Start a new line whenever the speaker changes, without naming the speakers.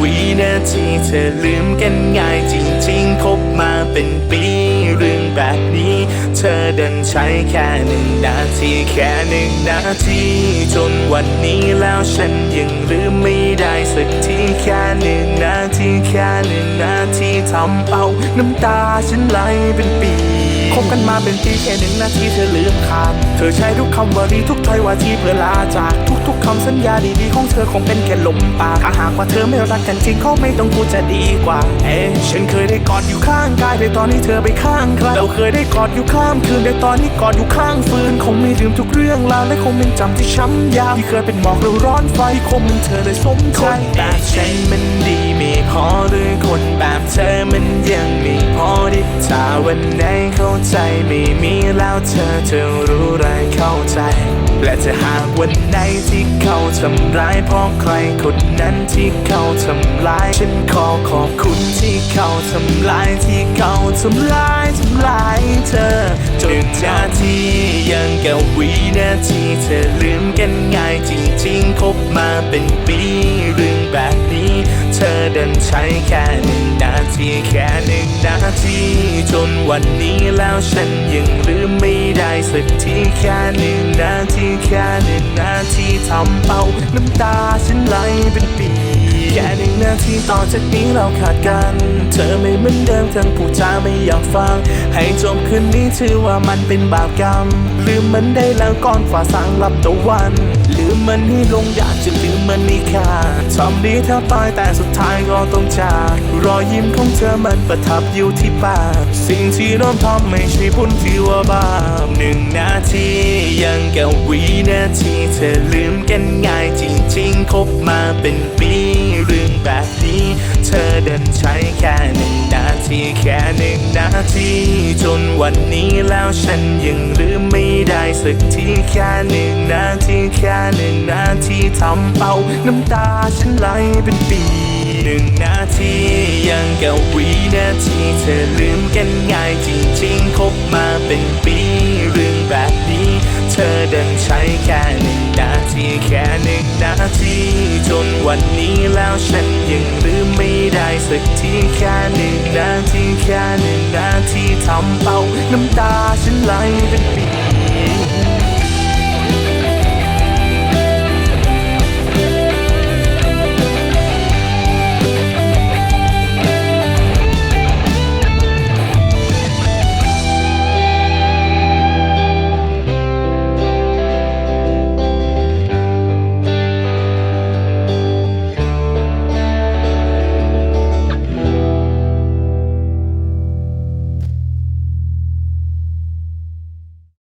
วินาทีเธอลืมกันง่ายจริงๆ คบมาเป็นปีเรื่องแบบนี้ เธอดินใช้แค่หนึ่งนาทีแค่หนึ่งนาทีจนวันนี้แล้วฉันยังลืมไม่ได้สักทีแค่หนึ่งนาทีแค่หนึ่งนาทีทำเอาน้ำตาฉันไหลเป็นปี คบกันมาเป็นปีแค่หนึ่งนาทีเธอลืมขาดเธอใช้ทุกคำวลีทุกถ้อยวาทีเพื่อลาจากทุกๆคำสัญญาดีๆของเธอคงเป็นแค่ลมปากถ้าหากว่าเธอไม่รักกันจริงเขาไม่ต้องกูจะดีกว่า เอ๊ะฉันเคยได้กอดอยู่ข้างกายแต่ตอนนี้เธอไปข้างใครเราเคยได้กอดอยู่ข้ามคืนแต่ตอนนี้กอดอยู่ข้างฟืนคงไม่ลืมทุกเรื่องราวและคงเป็นจำที่ช้ำยาวที่เคยเป็นหมอกหรือร้อนไฟคงเป็นเธอเลยสมใจแบบฉันมันดีไม่พอหรือคนแบ ไม่มีแล้วเธอจะรู้ไรเข้าใจ และถ้าหากวันไหนที่เขาทำร้ายเพราะใครคนนั้นที่เขาทำร้าย ฉันขอขอบคุณที่เขาทำลายที่เขาทำลายทำลายเธอจนนาทียังกับวินาทีเธอลืมกันง่ายจริงๆคบมาเป็นปีเรื่อ เธอเดินใช้แค่หนึ่งนาทีแค่หนึ่งนาทีจนวันนี้แล้วฉันยังลืมไม่ได้สักทีแค่หนึ่งนาทีแค่หนึ่งนาทีทำเอาน้ำตาฉันไหลเป็นปี แค่หนึ่งนาทีต่อจากนี้เราขาดกัน เธอไม่เหมือนเดิมทั้งผู้จาไม่อยากฟัง ให้จบคืนนี้ถือว่ามันเป็นบาปกรรม ลืมมันได้แล้วก่อนฝ่าสางรับตะวัน ลืมมันให้ลงอยากจะลืมมันนี่ค่ะทำดีแทบตายแต่สุดท้ายก็ต้องจาก รอยยิ้มของเธอมันประทับอยู่ที่ปาก สิ่งที่น้องทำไม่ใช่ผลที่ว่าบาปหนึ่งนาทียังกับวินาทีเธอลืมกันง่ายจริงๆคบมาเป็นปีเรื่องแบบนี้ เธอเดินใช้แค่หนึ่งนาทีแค่หนึ่งนาทีจนวันนี้แล้วฉันยังลืมไม่ได้สักทีแค่หนึ่งนาทีแค่หนึ่งนาทีทำเอาน้ำตาฉันไหลเป็นปีหนึ่งนาทียังกับวินาทีเธอลืมกันง่ายจริงๆคบมาเป็นปี เรื่องแบบนี้ เธอเดินใช้แค่หนึ่งาทีจนวันนี้แล้วฉันยังลืมไม่ได้สักทีแค่หนึ่งนาทีแค่หนึ่งนาทีทำเอาน้ำตาฉันไหลเป็นปี